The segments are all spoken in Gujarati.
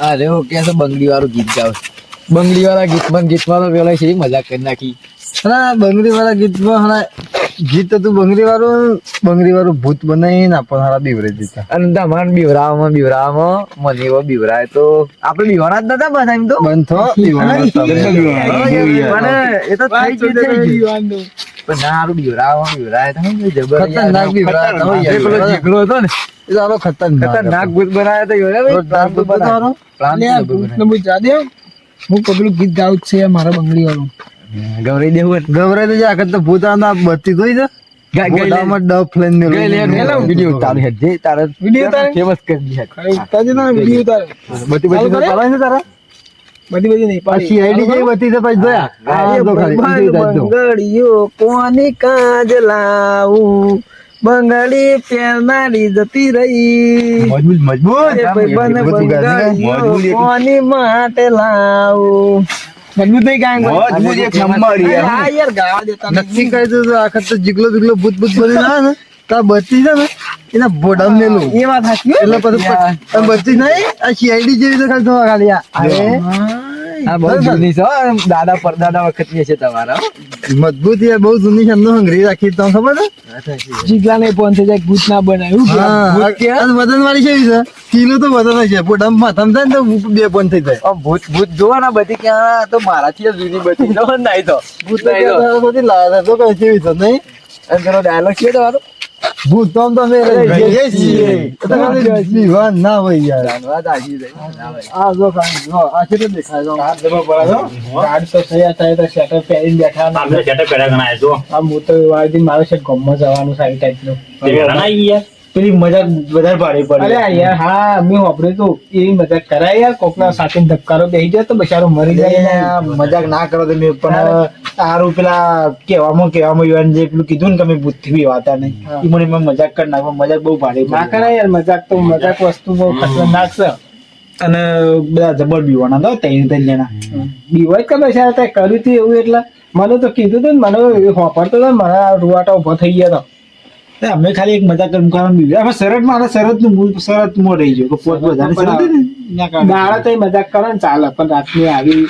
અરે હું કે છે બંગડી વાળું ગીત ગાવ બંગડી વાળા ગીતમાં ને ગીતમાં તો પેલા છે મજાક કરી નાખી. હા બંગડી વાળા ગીતમાં હા ગીત હતું બંગડી વાળું બંગડી વાળું ભૂત બનાવીને આપણને હારા બીવરે દીધા. અને તમાર બીવરાવામાં બીવરાવામાં મને એવો બીવરાય તો. આપણે બીવાના જ નતા બધા એમ તો? બંધ થો બીવાના એ તો થઈ ગયું. પણ ના બીવરાય. પેલો જીગલો હતો ને એ ખતરનાક ખતરનાક ભૂત બનાવ્યો તો ભાઈ બનાવવાનો? પ્લાન હું પેલું ગીત ગાઉં છે મારા બંગડી વાળું ગવરાઈ દેવું ગવરાઈ તો જા તો ભૂતાના બચતી બત્તી જોઈ છે ગોડામાં ડફ લઈને. વિડિયો તારે વીડિયો જે તારે Video તારે? ફેમસ કરી દી હેડ ખાલી ઉતારજે વીડિયો ઉતારે? તારા? બધી બધી નહીં પછી પાડી જઈ જેવી તો પછી જોયા. આ જો ખાલી. બંગડીઓ કોની કાજ લાવું. બંગડી પહેરનારી જતી રહી. મજબૂત મજબૂત? બંગડીઓ કોની માટે લાવું. મજબૂત નહીં કાંઈ મજબૂત એક નંબર યાર. યાર ગાવા દેતા. નક્કી કરી દીધું આ તો જીગલો જીગલો ભૂત ભૂત બની ના. ને તો જાય એટલે છે ને એના બોડામ એ વાત સાચી એટલે પછી આ નહીં આ સીઆઈડી જેવી તો ખાલી જોવા ખાલી આ બહુ જૂની છો દાદા પરદાદા વખતની છે તમારા હો. મજબૂત એ બહુ જૂની છે એમનો હંગરી રાખી તમને ખબર છે? જીગલાને ફોન થઈ જાય ભૂત ના બનાવ્યું વજન વાળી છે કિલો તો વજન છે પોટમ માથામાં થાય ને તો બે પણ થઈ જાય. ભૂત ભૂત જોવા ના બધી ક્યાં તો મારાથી જૂની બધી નહીં નાઈ તો. ભૂત નહીં તો. તો બધી લાવે તો કઈ કેવી છે નહીં. અને પેલો ડાયલોગ છે તમારો ભૂત તો અમે રહીએ છીએ એ તો ખાલી દીવાન ના હોય યાર ધન્યવાદ આજી જાય. આ જો ખાલી જો આ કેટલું દેખાય જો હાથ જમા પડે છો. ગાડી તો થયા થાય તો શેટર પહેરીને બેઠા ને આપણે સેટઅપ કર્યા ગણાય તો આમ હું તો વાળથી મારો છે ગમમાં જવાનું સારી ટાઈપનું વેલા ના ગયા પેલી મજાક વધારે ભારે પડે અરે યાર હા મેં વાપર્યું તો. એવી મજાક કરાય યાર કોકના સાથે ધબકારો બેસી જાય તો બચારો મરી જાય. મજાક ના કરો તમે પણ સારું પેલા કેવામાં કેવામાં યુવાન જે પેલું કીધું ને તમે બુદ્ધિ વાતા નહીં હા. મને એમાં મજાક કરી નાખો મજાક બહુ ભારે ના કરાય યાર મજાક તો મજાક. વસ્તુ બહુ ખતરનાક છે. અને બધા જબર બીવાના હતા ત્રણ ત્રણ જણા. બીવાય કે તે કર્યું હતું એવું એટલે? મને તો કીધું હતું ને મને હોપડતો હતો ને મારા રૂવાટા ઊભો થઈ ગયા તો. અમે ખાલી એક મજાક કરી કારણ બીવ્યા અમે શરતમાં શરતનું મૂળ શરતમાં રહી ગયો. પોત વધારે શરત દાડા તો મજાક કરે ને ચાલે પણ રાતની આવી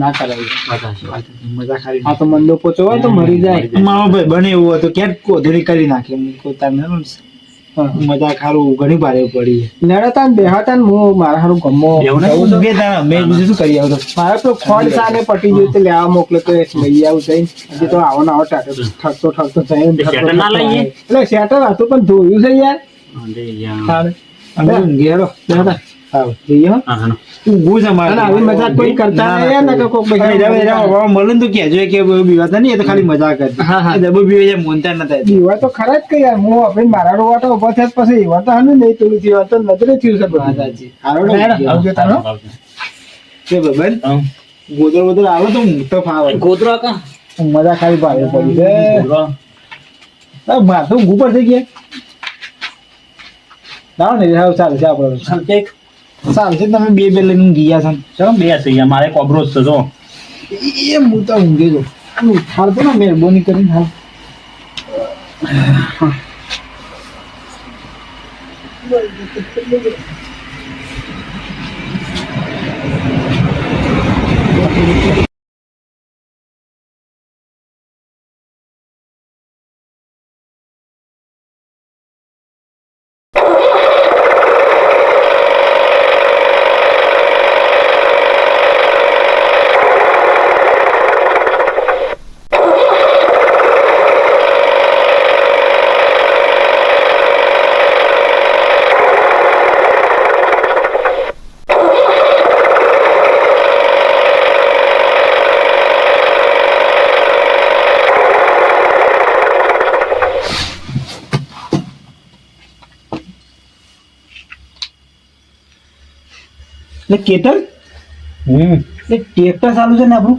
ના કરાવી મજા ખાલી આ તો મંદો પોચો હોય તો મરી જાય. મારો ભાઈ બને એવું હતું ક્યાંક કોધળી કરી નાખે. પોતાને હા. મજાક સારું ઘણી ભારે પડી લડતા ને બેહાતા ને હું મારા હારું ગમો. મેં બીજું શું કરી આવતો મારે તો ખોડ સાને પટી ગયું તો લેવા મોકલે તો લઈ આવું જઈને. હજી તો આવો ને આવો ટાટો ઠરતો ઠરતો જાય ને તે ઠરતો શેટર ના ઠરતો લઈએ? આવે. એટલે શેટર હતું પણ ધોયું છે યાર. ઘેરો. બેહાતા. મારે ને તો તો તો મારા તો તો. ગોદર બોદર આવે તો ઊંઘ ફાવે. ગોતરા મજા ખાલી ભાવે પડી છે. માથે ઉપર થઈ ગયા ને સારું ચાલે છે આપણે. ચાલે છે તમે બે બે લઈને ગયા છો ચલો બે છે યાર. મારે કોબરો જ છે જો. એ હું તો ઊંઘી ગયો આમ ઉઠાડતો ને મહેરબાની કરીને હાલ એટલે કેતન હમ. એટલે ટ્રેક્ટર ચાલુ છે ને આપણું?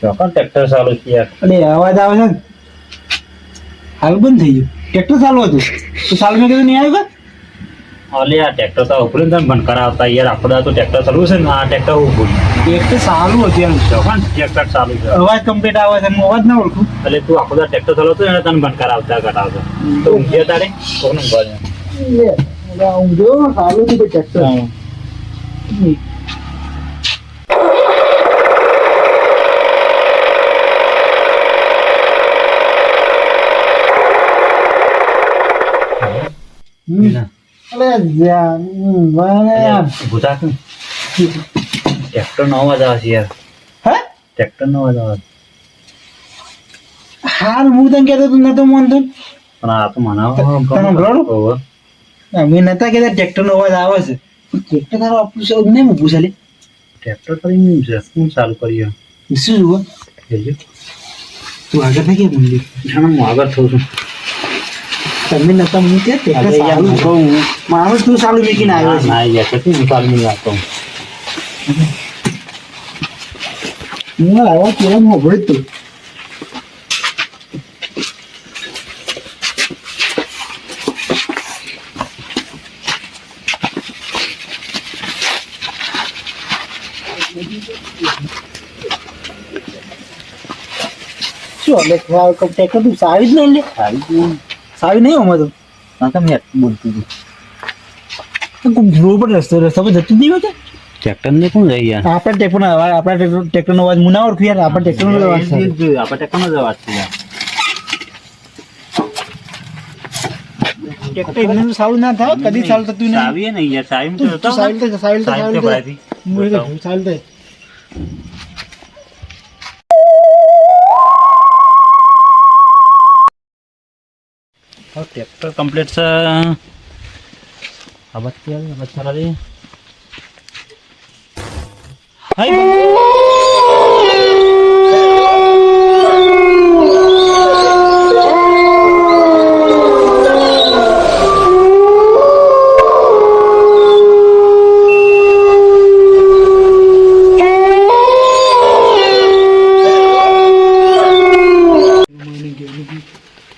ચોકન ટ્રેક્ટર ચાલુ છે યાર. અરે અવાજ આવે છે ને? હાલ બંધ થઈ ગયું. ટ્રેક્ટર ચાલુ હતું. તો ચાલુ મેં કીધું નહીં આવ્યું અલે આ ટ્રેક્ટર તો ઉપરી ને બંધ કરાવતા યાર. આપણે તો ટ્રેક્ટર ચાલુ છે ને આ ટ્રેક્ટર ઉભું ટ્રેક્ટર ચાલુ હતું એમ. ચોકન ટ્રેક્ટર ચાલુ છે? અવાજ કમ્પ્લીટ આવે છે હું અવાજ ના ઓળખું. એટલે તું આખો દાડો ટ્રેક્ટર ચાલુ હતું એને તને બંધ કરાવતા કરાવતા. તો ઊંઘ્યો તારે? કોનું ઊંઘવા ઊંઘ્યો, ચાલુ હતું ટ્રેક્ટર. ગુજરાત ટ્રેક્ટર નો અવાજ આવે છે યાર હે? ટ્રેક્ટર નો અવાજ આવે. હાલ હું તને કહેતો તું નતો માનતો પણ આ તો મને. અમે નતા કહેતા ટ્રેક્ટર નો અવાજ આવે છે ટ્રેક્ટર તારો આપણું છે નહીં મૂકવું ચાલે ટ્રેક્ટર કરીને છે શું ચાલુ કર્યું શું જુઓ. તું આગળ થઈ ગયા મંદિર જાણે હું આગળ થઉં છું તમે નતા ટ્રેક્ટર ચાલુ કહું મારું તું ચાલુ મૂકીને આવ્યો છે ના યાર કેટલી હું ચાલુ નહીં આપતો હું આવ્યો કેવા મોભળે તું શું હવે ટ્રેક્ટર તું સાવી જ નહીં લે? સાવી નહીં. આમાં તો? ના તમે એટલું બોલતું હતું. કોઈ રોડ પર રસ્તો રસ્તા પર જતું જ નહીં હોય કે? ટ્રેક્ટર ને કોણ જાય યાર આપણા ટ્રેક્ટર નો અવાજ આપણા ટ્રેક્ટર ટ્રેક્ટર નો અવાજ હું ના ઓળખું યાર આપણા ટ્રેક્ટર નો અવાજ છે. આપણે ટ્રેક્ટર નો જ અવાજ છે યાર. ટ્રેક્ટર એમને સારું ના થાય કદી સારું થતું નહીં. ચાવી નહીં યાર ચાવી તું- તું સારી રીતે સારી રીતે સારી સારી રીતે રીતે ભરાતી. હું એ કહું, સારી રીતે ટ્રેક્ટર કમ્પ્લીટ છે આવી હાય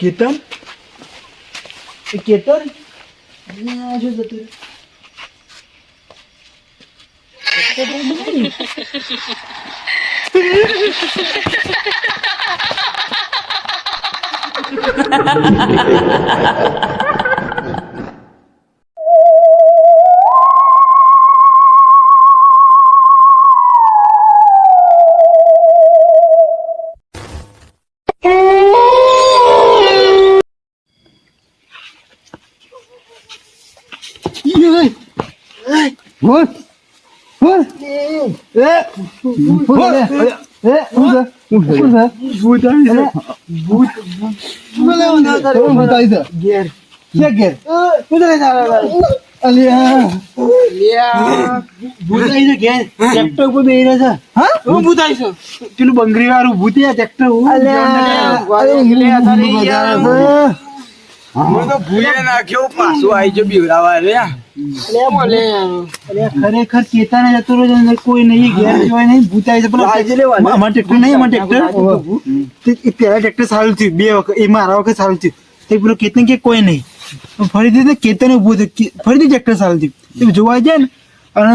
કેતન એ કેતન આ શું જતું રહ્યું? બોલ બોલ એ બોલ એ એ હું આવી છું પેલું બંગરી વાળું ભૂત ટ્રેક્ટર હું તો ભૂલે નાખ્યો પાછું આવી ગયો બીવડાવા રે ખરેખર ચેતાને જતો રહ્યો છે કોઈ નહીં ઘેર જોવાય નહીં ભૂત આવી છે. પણ અમારું ટ્રેક્ટર નહીં અમારું ટ્રેક્ટર પહેલા ટ્રેક્ટર સારું થયું બે વખત એ મારા વખત સારું થયું. તે પેલો કેતન કે કોઈ નહીં. ફરીથી કેતન ઉભું થયું ફરીથી ટ્રેક્ટર સારું થયું. તે જોવા જાય ને અને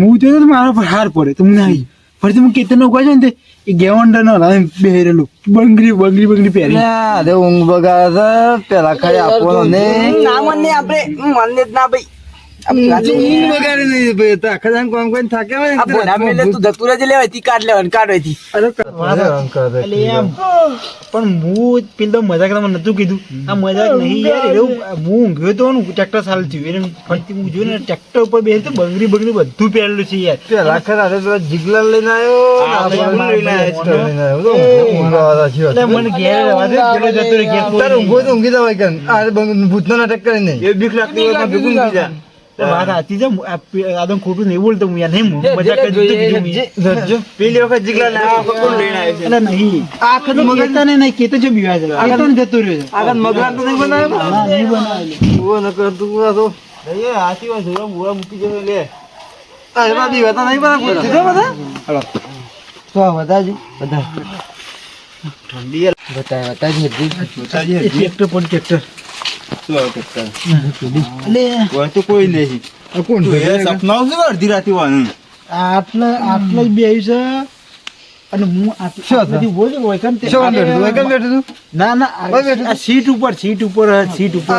હું જોયું તો મારા પર હાર પડે તો હું આવી ફરીથી હું કેતન ઊભા છે ને ગેવંડર નો લાવીને બેહેરેલું. બંગડી બંગડી બંગડી પહેરી. અલ્યા અરે ઊંઘ બગાડે છે. પેલા ખાઈ આપવાનો ને ના મને આપણે મને જ ના ભાઈ. ઊંઘ બગાડી નહીં ભાઈ. તો આખા દાન કામ કરીને થાક્યા હોય આ ભોના મેલે તું જતું રહેજે લેવાય તી કાઢ લેવાની કાઢ હતી અરે પણ હું પેલો મજાક તમને નતું કીધું. આ મજાક નહીં યાર એવું હું ઊંઘ્યો તો ને ટ્રેક્ટર સારું થયું. એને ફરતી હું જોયું ને ટ્રેક્ટર ઉપર બે તો બંગરી બંગડી બધું પહેરેલું છે યાર. પેલા ખરા અરે પેલા જીગલા લઈને આવ્યો મને- ઘેર પેલો જતો ઘેર ઊંઘો નહીં. તો ઊંઘી જવાય કે આ ભૂતનો નાટક કરે એ બીક લાગતી હોય ભેગું ઊંઘી જા. વાત સાચી છે આદમ ખોટું નહીં બોલતો હું નહીં હું મજાક જ કીધું પેલી વખત જીગલા ને કોણ લઈને આવ્યો છે? એટલે નહીં નહીં બીવા છે કેતન જતો રહ્યો છે આગળ મગરાટ તો નહીં બનાવ્યો? નહીં બનાવેલું. ઊભો ન કર તું આ તો. સાચી વાત છે મોડા મૂકી જતો લે આ એમાં બી હતા નહીં બનાવ્યા? સીધો બધા? હાલો. તો આ બતાવજો. બધા. બતાય, બતાવજો હજી. ટ્રેક્ટર પર ટ્રેક્ટર કોઈ બે હું કોઈ સીટ ઉપર આ તું?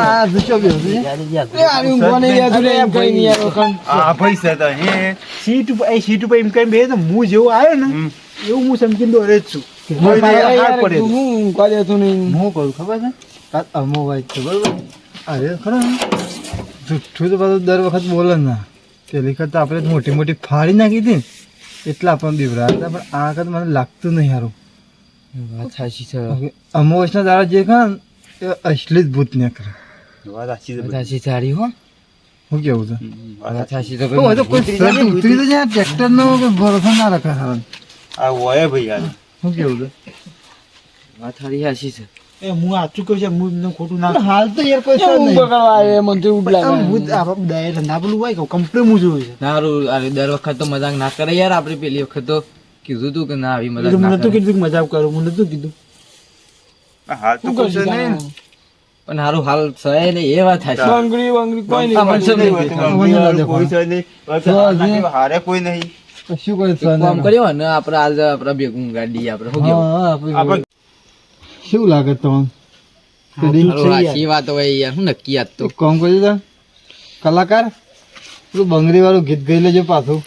આ પૈસા તો હે. સીટ ઉપર એ સીટ ઉપર કરીને બેસે તો હું જેવો આવ્યો ને એવું હું સમજીને દોરે જ છું કોઈ પડે છે. હું કહું ખબર છે કાલ અમો ભાઈ છે બરોબર? અરે ખરો? જુઠ્ઠું તો બધું દર વખત બોલે ના. પેલી વખત તો આપણે મોટી મોટી ફાડી નાખી હતી ને એટલા આપણને બીવરા હતા પણ આ વખત મને લાગતું નહીં સારું અમોશના દાડા જે ખરા એ એ અશ્લીત ભૂત ને કરે હું. કેવું છે? વાત સાચી. તો કોઈ ઉતરી તો જાય ટ્રેક્ટર નો ભરોસો ના રાખે હારા. શું કેવું છે. એ હું સાચું કહું છું હું ખોટું ના હાલ તો યાર કોઈ નહીં. ના. પેલું હોય કે હું જોયું છે? સારું અરે દર વખત તો મજાક ના કરે યાર આપણે પેલી વખત તો. કીધું તું કે ના આવી મજાક ના કીધું મજાક કરું મને નતું કીધું. પણ હારું હાલ સહે ને એ વાત થાય વાંગડી વાંગડી કોઈ નહીં દેખાવાનું. હારે કોઈ નહીં. કશું કોઈ કામ નહીં. કર્યો ને આપણે આજે આપણે ભેગું ગાડી આપણે શું કેવું? આપણે શું લાગે તમને? હારું સાચી વાત હોય યાર શું નક્કી આજ તો. એક કામ કરજો કલાકાર પેલું બંગડી વાળું ગીત ગઈ લેજો પાછું.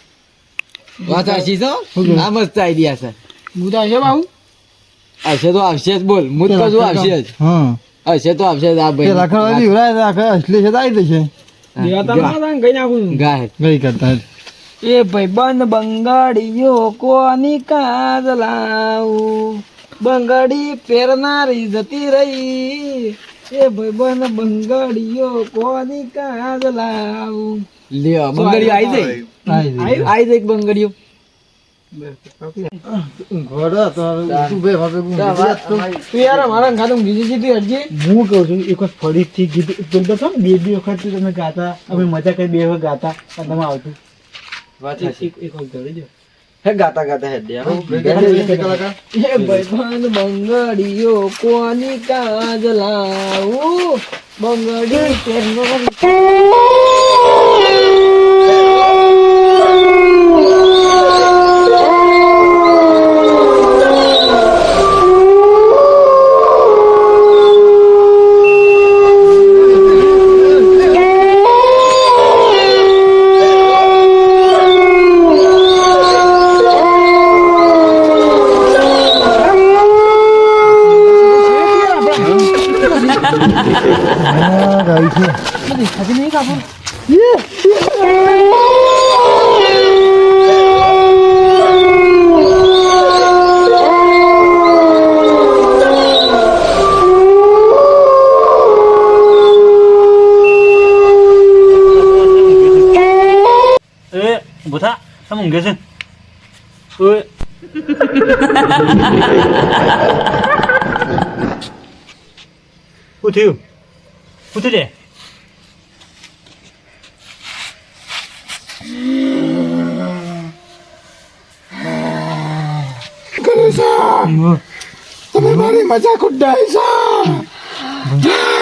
વાત સાચી તો આ મસ્ત આઈડિયા છે. હું તો આવશે બાબુ આવશે તો આવશે જ બોલ હું તો કહું આવશે જ. હા. આવશે તો આવશે જ આ ભાઈ. દીવડાય તો રાખે અસલી છે તો આવી જશે. ગઈ કરતા જ. એ ભાઈબંધ બંગાળીઓ કોની કાજ લાવું? બંગાળી પહેરનારી જતી રહી. એ ભાઈબંધ બંગાળીઓ કોની કાજ લાવું? લ્યો બંગડીઓ આવી જઈ આવી જઈ તું બે બે બે વખત તમે ગાતા અમે મજા કરી બે વખત ગાતા તમે આવતું એક વખત હે ગાતા ગાતા કલાકાર. એ ભાઈબંધ બંગાળીઓ કોની કાજ લાવું? બંગાળી પહેરનારી હા ગાઈ છે એ બુથા તમે ઊંઘે છે ઓય શું થયું શું થયું રે મજાક ઉડાય છે.